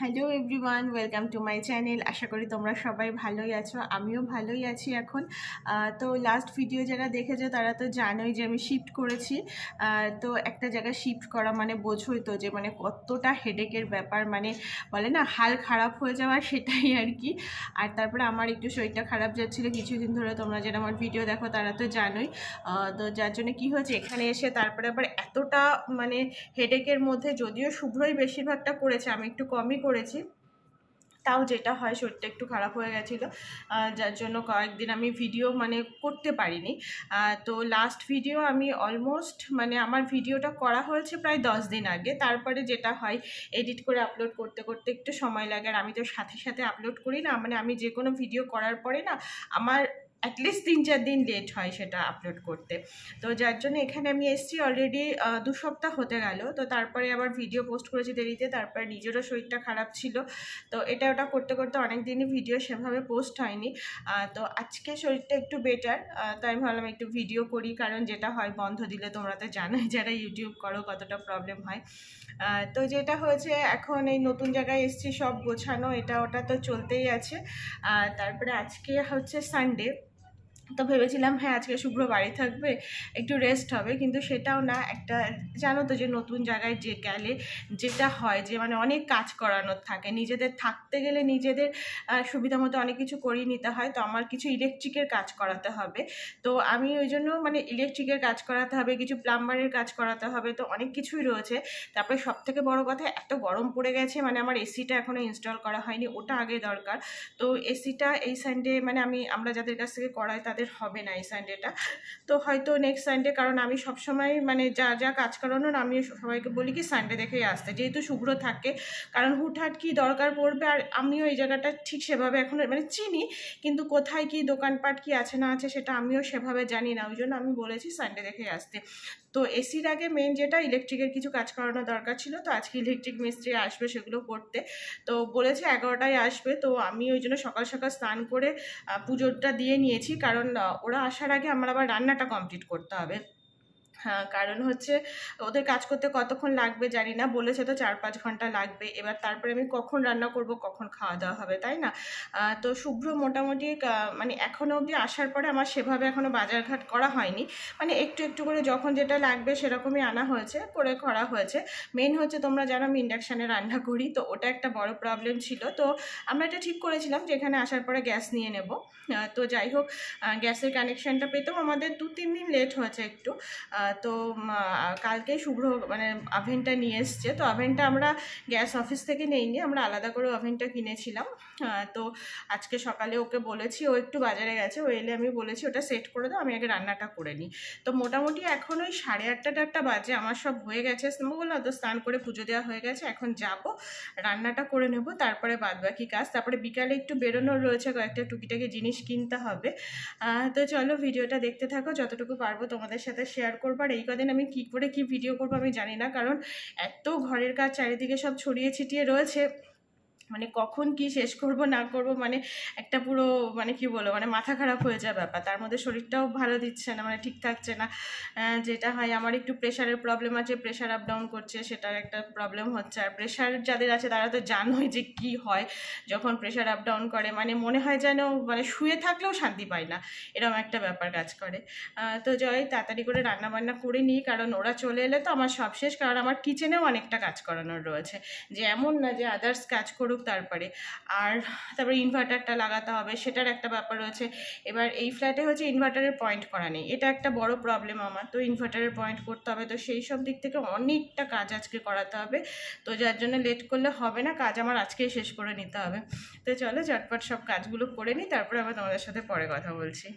Hello everyone welcome to my channel আশা করি তোমরা সবাই ভালোই আছো, আমিও ভালোই আছি এখন। তো লাস্ট ভিডিও যারা দেখেছ তারা তো জানোই যে আমি শিফট করেছি। তো একটা জায়গায় শিফট করা মানে বোঝোই তো যে মানে কতটা হেডেকের ব্যাপার মানে বলে না, হাল খারাপ হয়ে যাওয়া সেটাই আর কি। আর তারপরে আমার একটু শরীরটা খারাপ যাচ্ছিল, কিছুদিন ধরে তোমরা যারা আমার ভিডিও দেখো তারা তো জানোই। তো যার জন্য কী হয়েছে, এখানে এসে তারপরে আবার এতটা মানে হেডেকের মধ্যে, যদিও শুভ্রই বেশিরভাগটা করেছে, আমি একটু কমই করেছি। তাও যেটা হয় শরীরটা একটু খারাপ হয়ে গেছিল যার জন্য কয়েকদিন আমি ভিডিও মানে করতে পারিনি। তো লাস্ট ভিডিও আমি অলমোস্ট মানে আমার ভিডিওটা করা হয়েছে প্রায় দশ দিন আগে। তারপরে যেটা হয় এডিট করে আপলোড করতে করতে একটু সময় লাগে। আর আমি তো সাথে সাথে আপলোড করি না। মানে আমি যে কোনো ভিডিও করার পরে না, আমার অ্যাটলিস্ট তিন চার দিন লেট হয় সেটা আপলোড করতে। তো যার জন্য এখানে আমি এসেছি অলরেডি দু সপ্তাহ হতে গেল। তো তারপরে আবার ভিডিও পোস্ট করেছি দেরিতে, তারপরে নিজেরও শরীরটা খারাপ ছিল। তো এটা ওটা করতে করতে অনেক দিনই ভিডিও সেভাবে পোস্ট হয়নি। তো আজকে শরীরটা একটু বেটার তো আমি ভাবলাম একটু ভিডিও করি, কারণ যেটা হয় বন্ধ দিলে তোমরা তো জানোই যারা ইউটিউব করো কতটা প্রবলেম হয়। তো যেটা হয়েছে, এখন এই নতুন জায়গায় এসেছি, সব গোছানো, এটা ওটা তো চলতেই আছে। তারপরে আজকে হচ্ছে সানডে তো ভেবেছিলাম হ্যাঁ আজকে শুভ্র বাড়ি থাকবে, একটু রেস্ট হবে, কিন্তু সেটাও না, একটা, জানো তো যে নতুন জায়গায় যে গেলে যেটা হয় যে মানে অনেক কাজ করানোর থাকে, নিজেদের থাকতে গেলে নিজেদের সুবিধা মতো অনেক কিছু করিয়ে নিতে হয়, তো আমার কিছু ইলেকট্রিকের কাজ করাতে হবে, তো আমি ওই জন্য মানে ইলেকট্রিকের কাজ করাতে হবে, কিছু প্লাম্বারের কাজ করাতে হবে, তো অনেক কিছুই রয়েছে, তারপরে সব থেকে বড় কথা, এত গরম পড়ে গেছে মানে আমার এসিটা এখনও ইনস্টল করা হয়নি, ওটা আগে দরকার, তো এসিটা এই সানডে মানে আমি, আমরা যাদের কাছ থেকে করাই তাদের হবে না এই সানডেটা তো হয়তো নেক্সট সানডে কারণ আমি সবসময় মানে যা যা কাজ করানোর আমি সবাইকে বলি কি সানডে দেখেই আসতে, যেহেতু শুভ্র থাকে। কারণ হুটহাট কি দরকার পড়বে আর আমিও এই জায়গাটা ঠিক সেভাবে এখন মানে চিনি, কিন্তু কোথায় কি দোকানপাট কি আছে না আছে সেটা আমিও সেভাবে জানি না। ওই জন্য আমি বলেছি সানডে দেখেই আসতে। তো এসির আগে মেন যেটা ইলেকট্রিকের কিছু কাজ করানো দরকার ছিল, তো আজকে ইলেকট্রিক মিস্ত্রি আসবে সেগুলো করতে। তো বলেছে এগারোটায় আসবে, তো আমি ওই জন্য সকাল সকাল স্নান করে পুজোটা দিয়ে নিয়েছি। কারণ ওরা আসার আগে আমার আবার রান্নাটা কমপ্লিট করতে হবে। কারণ হচ্ছে ওদের কাজ করতে কতক্ষণ লাগবে জানি না, বলেছে তো চার পাঁচ ঘণ্টা লাগবে। এবার তারপরে আমি কখন রান্না করব, কখন খাওয়া দাওয়া হবে, তাই না? তো শুভ্র মোটামুটি মানে এখনও অবধি আসার পরে আমার সেভাবে এখনও বাজারঘাট করা হয়নি। মানে একটু একটু করে যখন যেটা লাগবে সেরকমই আনা হয়েছে, করে করা হয়েছে। মেন হচ্ছে তোমরা জানো আমি ইন্ডাকশানে রান্না করি, তো ওটা একটা বড় প্রবলেম ছিল। তো আমরা এটা ঠিক করেছিলাম যে এখানে আসার পরে গ্যাস নিয়ে নেব। তো যাই হোক গ্যাসের কানেকশানটা পেতেও আমাদের দু তিন দিন লেট হয়েছে একটু। তো কালকে শুভ্র মানে ওভেনটা নিয়ে এসছে। তো ওভেনটা আমরা গ্যাস অফিস থেকে নেইনি, আমরা আলাদা করে ওভেনটা কিনেছিলাম। তো আজকে সকালে ওকে বলেছি, ও একটু বাজারে গেছে, ও এলে আমি বলেছি, ওটা সেট করে দাও, আমি আগে রান্নাটা করে নিই। তো মোটামুটি এখন ওই সাড়ে আটটা টাটটা বাজে, আমার সব হয়ে গেছে। বললাম, তো স্নান করে পুজো দেওয়া হয়ে গেছে, এখন যাব, রান্নাটা করে নেব, তারপরে বাদ বাকি কাজ। তারপরে বিকালে একটু বেরোনোর রয়েছে, কয়েকটা টুকিটাকি জিনিস কিনতে হবে। তো চলো, ভিডিওটা দেখতে থাকো, যতটুকু পারব তোমাদের সাথে শেয়ার করব। আর এই কদিন আমি কী করে কি ভিডিও করব আমি জানি না, কারণ এত ঘরের কাজ চারিদিকে সব ছড়িয়ে ছিটিয়ে রয়েছে। মানে কখন কি শেষ করব, না করব মানে একটা পুরো মানে কি বলব মানে মাথা খারাপ হয়ে যায় ব্যাপার। তার মধ্যে শরীরটাও ভালো দিচ্ছে না মানে ঠিক থাকছে না। যেটা হয়, আমার একটু প্রেশারের প্রবলেম আছে প্রেশার আপ ডাউন করছে, সেটার একটা প্রবলেম হচ্ছে। আর প্রেশার যাদের আছে, তারা তো জানোই যে কি হয়, যখন প্রেশার আপ ডাউন করে। মানে মনে হয় যেন মানে শুয়ে থাকলেও শান্তি পায় না এরকম একটা ব্যাপার কাজ করে। তো জয়, তাড়াতাড়ি করে রান্না বান্না করে নিই, কারণ ওরা চলে এলে তো আমার সব শেষ, কারণ আমার কিচেনেও অনেকটা কাজ করানোর রয়েছে। যে এমন না যে আদার্স কাজ করুক তারপরে। আর তারপরে ইনভার্টারটা লাগাতে হবে, সেটার একটা ব্যাপার রয়েছে। এবার এই ফ্ল্যাটে হচ্ছে ইনভার্টারের পয়েন্ট করা নেই। এটা একটা বড় প্রবলেম আমার। তো ইনভার্টারের পয়েন্ট করতে হবে। তো সেই সব দিক থেকে অনেকটা কাজ আজকে করাতে হবে। তো যার জন্য লেট করলে হবে না, কাজ আমার আজকেই শেষ করে নিতে হবে। তো চলো, ঝটপট সব কাজগুলো করে নিই, তারপরে আবার তোমাদের সাথে পরে কথা বলছি।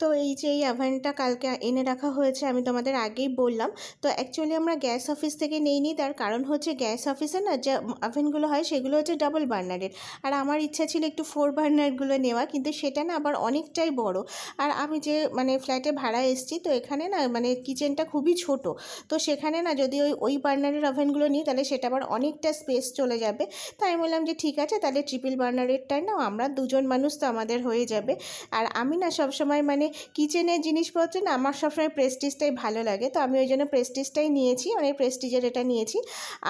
তো এই যে এই ওভেনটা কালকে এনে রাখা হয়েছে, আমি তোমাদের আগেই বললাম। তো অ্যাকচুয়ালি আমরা গ্যাস অফিস থেকে নিইনি, তার কারণ হচ্ছে গ্যাস অফিসে না যে ওভেনগুলো হয় সেগুলো হচ্ছে ডাবল বার্নারের আর আমার ইচ্ছা ছিল একটু ফোর বার্নারগুলো নেওয়া, কিন্তু সেটা না আবার অনেকটাই বড়। আর আমি যে মানে ফ্ল্যাটে ভাড়া এসেছি, তো এখানে না মানে কিচেনটা খুবই ছোট। তো সেখানে না যদি ওই ওই বার্নারের ওভেনগুলো নিই, তাহলে সেটা আবার অনেকটা স্পেস চলে যাবে। তাই আমি বললাম যে ঠিক আছে, তাহলে ট্রিপল বার্নারেরটাই না আমরা দুজন মানুষ তো আমাদের হয়ে যাবে। আর আমি না সবসময় মানে কিচেনের জিনিসপত্র না আমার সবসময় প্রেস্টিজটাই ভালো লাগে। তো আমি ওই জন্য প্রেস্টিজটাই নিয়েছি মানে প্রেস্টিজের এটা নিয়েছি।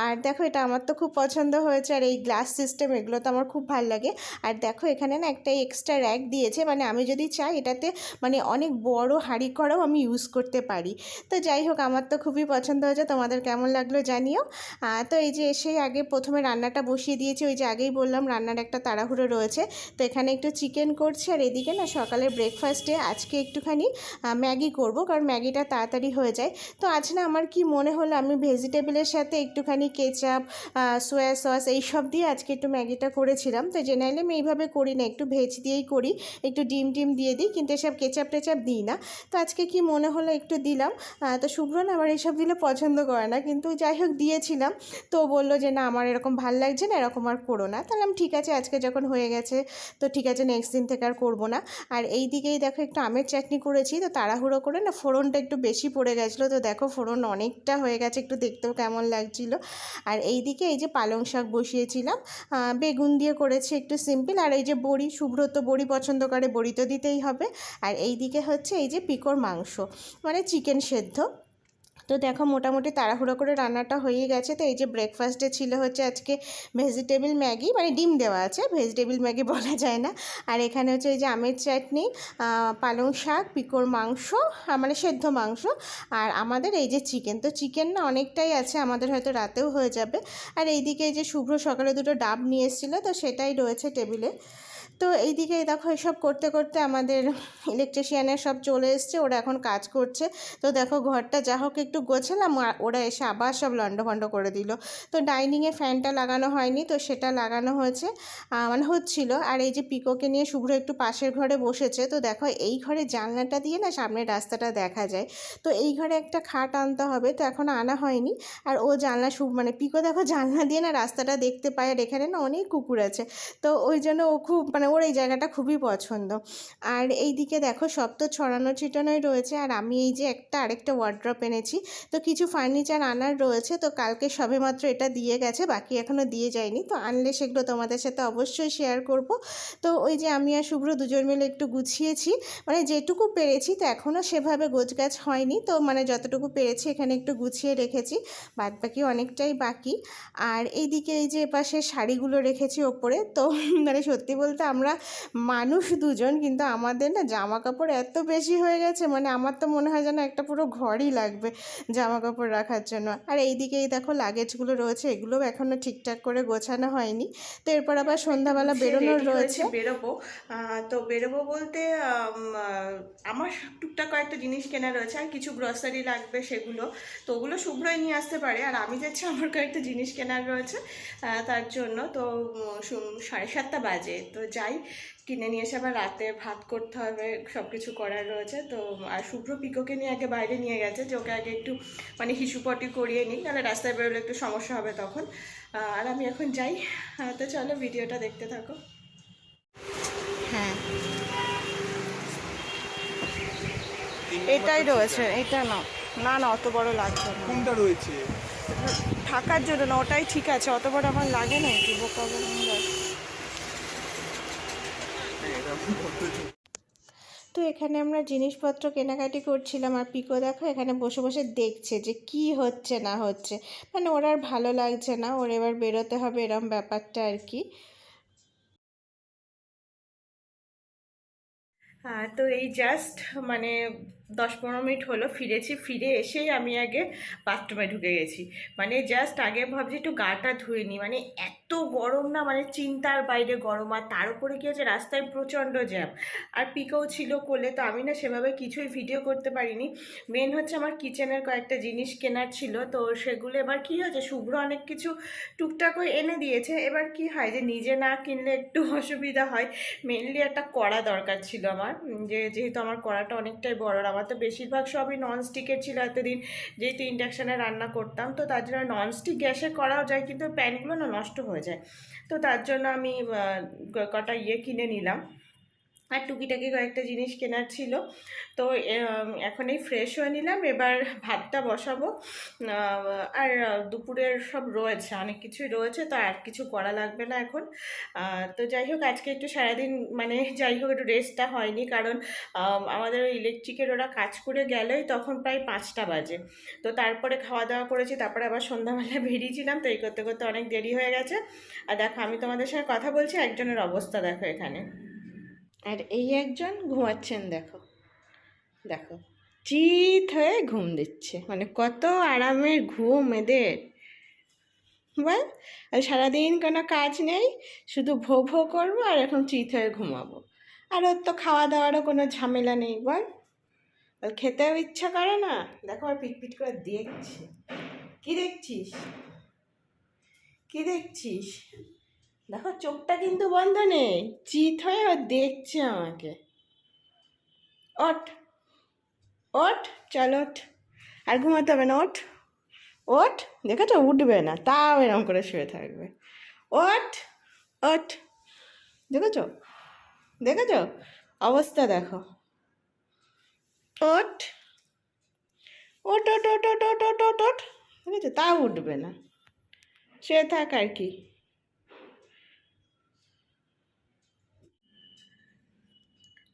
আর দেখো এটা আমার তো খুব পছন্দ হয়েছে আর এই গ্লাস সিস্টেম এগুলো তো আমার খুব ভালো লাগে। আর দেখো এখানে না একটা এক্সট্রা র্যাক দিয়েছে মানে আমি যদি চাই এটাতে মানে অনেক বড় হাঁড়ি করাও আমি ইউজ করতে পারি। তো যাই হোক, আমার তো খুবই পছন্দ হয়েছে, তোমাদের কেমন লাগল জানিও। তো এই যে এসেই আগে প্রথমে রান্নাটা বসিয়ে দিয়েছি, ওই যে আগেই বললাম রান্নার একটা তাড়াহুড়ো রয়েছে। তো এখানে একটু চিকেন করছি আর এদিকে না সকালের ব্রেকফাস্টে আজকে একটুখানি ম্যাগি করব কারণ ম্যাগিটা তাড়াতাড়ি হয়ে যায়। তো আজ না আমার কি মনে হলো আমি ভেজিটেবলের সাথে একটুখানি কেচাপ সোয়া সস এইসব দিয়ে আজকে একটু ম্যাগিটা করেছিলাম। তো জেনারেলি আমি এইভাবে করি না, একটু ভেজ দিয়েই করি, একটু ডিম টিম দিয়ে দিই কিন্তু এসব কেচাপ টেচাপ দিই না। তো আজকে কি মনে হলো একটু দিলাম তো শুভ্র না আবার এইসব দিলে পছন্দ করে না কিন্তু যাই হোক দিয়েছিলাম। তো বলল যে না আমার এরকম ভালো লাগছে না, এরকম আর করো না। তাহলে আমি ঠিক আছে, আজকে যখন হয়ে গেছে, তো ঠিক আছে নেক্সট দিন থেকে আর করব না। আর এই দিকেই দেখো একটু আমের চাটনি করেছি, তো তাড়াহুড়ো করে না ফোড়নটা একটু বেশি পড়ে গেছিল, তো দেখো ফোড়ন অনেকটা হয়ে গেছে, একটু দেখতেও কেমন লাগছিল। আর এই দিকে এই যে পালং শাক বসিয়েছিলাম বেগুন দিয়ে করেছি একটু সিম্পল, আর এই যে বড়ি, সুব্রত বড়ি পছন্দ করে বড়ি তো দিতেই হবে। আর এই দিকে হচ্ছে এই যে পিকোর মাংস মানে চিকেন সেদ্ধ। তো দেখো মোটামুটি তাড়াহুড়ো করে রান্নাটা হয়ে গেছে। তো এই যে ব্রেকফাস্টে ছিল হচ্ছে আজকে ভেজিটেবল ম্যাগি মানে ডিম দেওয়া আছে ভেজিটেবল ম্যাগি বলা যায় না। আর এখানে হচ্ছে এই যে আমের চাটনি পালং শাক, পিকোর মাংস মানে সেদ্ধ মাংস আর আমাদের এই যে চিকেন তো চিকেন না অনেকটাই আছে, আমাদের হয়তো রাতেও হয়ে যাবে। আর এইদিকে এই যে শুভ্র সকালে দুটো ডাব নিয়ে এসেছিল, তো সেটাই রয়েছে টেবিলে তো এইদিকে দেখো এসব করতে করতে আমাদের ইলেকট্রিশিয়ানের সব চলে এসছে, ওরা এখন কাজ করছে। তো দেখো ঘরটা যা হোক একটু গোছালাম ওরা এসে আবার সব লণ্ডভণ্ড করে দিল। তো ডাইনিংয়ে ফ্যানটা লাগানো হয়নি, তো সেটা লাগানো হয়েছে মানে হচ্ছিল। আর এই যে পিকোকে নিয়ে শুভ্র একটু পাশের ঘরে বসেছে, তো দেখো এই ঘরে জানলাটা দিয়ে না সামনের রাস্তাটা দেখা যায়। তো এই ঘরে একটা খাট আনতে হবে, তো এখন আনা হয়নি। আর ও জানলা শুভ মানে পিকো দেখো জানলা দিয়ে না রাস্তাটা দেখতে পায়, আর এখানে না অনেক কুকুর আছে। তো ওই জন্য ও খুব মানে ওর এই জায়গাটা খুবই পছন্দ। আর এই দিকে দেখো সব তো ছড়ানো ছিটানোই রয়েছে। আর আমি এই যে একটা আরেকটা ওয়ার্ড্রপ এনেছি, তো কিছু ফার্নিচার আনার রয়েছে, তো কালকে সবেমাত্র এটা দিয়ে গেছে, বাকি এখনও দিয়ে যায়নি। তো আনলে সেগুলো তোমাদের সাথে অবশ্যই শেয়ার করব। তো ওই যে আমি আর শুভ্র দুজন মিলে একটু গুছিয়েছি মানে যেটুকু পেরেছি তো এখনও সেভাবে গোছগাছ হয়নি। তো মানে যতটুকু পেরেছি এখানে একটু গুছিয়ে রেখেছি বাদ বাকি অনেকটাই বাকি। আর এইদিকে এই যে এপাশে শাড়িগুলো রেখেছি ওপরে, তো মানে সত্যি বলতে আমরা মানুষ দুজন কিন্তু আমাদের না জামা কাপড় এত বেশি হয়ে গেছে মানে আমার তো মনে হয় যেন একটা পুরো ঘরই লাগবে জামা কাপড় রাখার জন্য। আর এইদিকে এই দেখো লাগেজগুলো রয়েছে এগুলোও এখনও ঠিকঠাক করে গোছানো হয়নি। তো এরপর আবার সন্ধ্যাবেলা বেরোনোর রয়েছে। বেরোবো। তো বেরোবো বলতে আমার টুকটাক কয়েকটা জিনিস কেনা রয়েছে আর কিছু গ্রসারি লাগবে সেগুলো। তো ওগুলো শুভ্রই নিয়ে আসতে পারে আর আমি যাচ্ছি আমার কয়েকটা জিনিস কেনার রয়েছে তার জন্য। তো সাড়ে সাতটা বাজে তো যাই কিনে নিয়ে এসে আবার রাতে ভাত করতে হবে সব কিছু করার রয়েছে। তো আর শুভ্র পিকোকে নিয়ে আগে বাইরে নিয়ে গেছে যে ওকে আগে একটু মানে হিসুপটি করিয়ে নিই নাহলে রাস্তায় বেরোলে একটু সমস্যা হবে তখন। আর আমি এখন যাই। তো চলো ভিডিওটা দেখতে থাকো। হ্যাঁ। এটাই রয়েছে এটা না। না না অত বড় লাগছে না। কোনটা রয়েছে? থাকার জন্য না ওটাই ঠিক আছে অত বড় আমার লাগে না কি বোকা। তো এখানে আমরা জিনিসপত্র কেনাকাটি করছিলাম আর পিকো দেখো এখানে বসে বসে দেখছে যে কি হচ্ছে না হচ্ছে। মানে ওর আর ভালো লাগছে না, ওর এবার বেরোতে হবে এরম ব্যাপারটা আর কি। হ্যাঁ তো এই জাস্ট মানে দশ পনেরো মিনিট হলো ফিরেছি, ফিরে এসেই আমি আগে বাথরুমে ঢুকে গেছি। মানে জাস্ট আগে ভাবছি একটু গাটা ধুয়ে নিই। মানে এত গরম না মানে চিন্তার বাইরে গরম। আর তার উপরে কি হচ্ছে রাস্তায় প্রচণ্ড জ্যাম আর পিকও ছিল কোলে, তো আমি না সেভাবে কিছুই ভিডিও করতে পারিনি। মেন হচ্ছে আমার কিচেনের কয়েকটা জিনিস কেনার ছিল। তো সেগুলো এবার কি হয়েছে, শুভ্র অনেক কিছু টুকটাক এনে দিয়েছে। এবার কি হয় যে নিজে না কিনলে একটু অসুবিধা হয়। মেনলি একটা কড়া দরকার ছিল আমার। যে যেহেতু আমার কড়াটা অনেকটাই বড়, আর আমার তো বেশিরভাগ সবই ননস্টিকের ছিল এতদিন যেহেতু ইন্ডাকশানে রান্না করতাম। তো তার জন্য ননস্টিক গ্যাসে করাও যায়, কিন্তু প্যানগুলো না নষ্ট হয়ে যায়। তো তার জন্য আমি কটা ইয়ে কিনে নিলাম। আর টুকিটাকি কয়েকটা জিনিস কেনার ছিল। তো এখন এই ফ্রেশ হয়ে নিলাম। এবার ভাতটা বসাবো। আর দুপুরের সব রয়েছে অনেক কিছুই রয়েছে তো আর কিছু করা লাগবে না এখন। তো যাই হোক আজকে একটু সারাদিন মানে যাই হোক একটু রেস্টটা হয়নি কারণ আম, আমাদের ইলেকট্রিকের ওরা কাজ করে গেলেই তখন প্রায় পাঁচটা বাজে। তো তারপরে খাওয়া দাওয়া করেছি তারপরে আবার সন্ধ্যাবেলা বেরিয়েছিলাম তো এই করতে করতে অনেক দেরি হয়ে গেছে। আর দেখো আমি তোমাদের সঙ্গে কথা বলছি একজনের অবস্থা দেখো এখানে। আর এই একজন ঘুমাচ্ছেন, দেখো। দেখো, চিত হয়ে ঘুম দিচ্ছে। মানে কত আরামের ঘুম এদের। বল, আর সারাদিন কোনো কাজ নেই, শুধু ভো ভো করব আর এখন চিত হয়ে ঘুমাবো। আর ওর তো খাওয়া দাওয়ারও কোনো ঝামেলা নেই, বল। ওর খেতেও ইচ্ছা করে না। দেখো, আর পিট পিট করে দেখছে। কি দেখছিস? কি দেখছিস? দেখো, চোখটা কিন্তু বন্ধ নেই। চিত হয়ে ও দেখছে আমাকে। ওঠ। ওঠ, চল ওঠ। আর ঘুমাতে হবে না, ওঠ। ওঠ, দেখেছ? উঠবে না। তাও এরকম করে শুয়ে থাকবে। ওঠ ওঠ। দেখেছ? দেখেছ? অবস্থা দেখো। ওট ওট ওট ওট ওট ওট ওট ওট দেখেছ? তাও উঠবে না। শুয়ে থাক আর কি।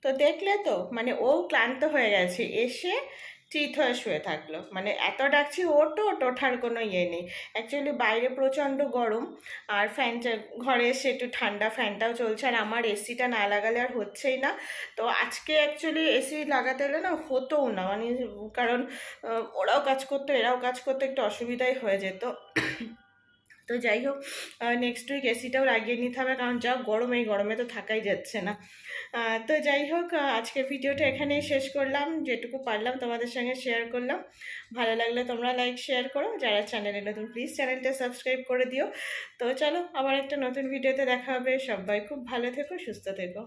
তো দেখলে তো মানে ও ক্লান্ত হয়ে গেছে, এসে চিত হয়ে শুয়ে থাকল। মানে এত ডাকছি ওটো ওঠার কোনো ইয়ে নেই। অ্যাকচুয়ালি বাইরে প্রচণ্ড গরম, আর ফ্যানটা ঘরে এসে একটু ঠান্ডা ফ্যানটাও চলছে, আর আমার এসিটা না লাগালে আর হচ্ছেই না। তো আজকে অ্যাকচুয়ালি এসি লাগাতে হলে না হতোও না মানে কারণ ওরাও কাজ করতো, এরাও কাজ করতো, একটু অসুবিধাই হয়ে যেত। তো যাই হোক নেক্সট উইক এসিটাও লাগিয়ে নিতে হবে, কারণ যা গরম, এই গরমে তো থাকাই যাচ্ছে না। তো যাই হোক আজকের ভিডিওটা এখানেই শেষ করলাম, যেটুকু পারলাম তোমাদের সঙ্গে শেয়ার করলাম। ভালো লাগলে তোমরা লাইক শেয়ার করো, যারা চ্যানেলে নতুন প্লিজ চ্যানেলটা সাবস্ক্রাইব করে দিও। তো চলো, আবার একটা নতুন ভিডিওতে দেখা হবে। সবাই খুব ভালো থেকো, সুস্থ থেকো।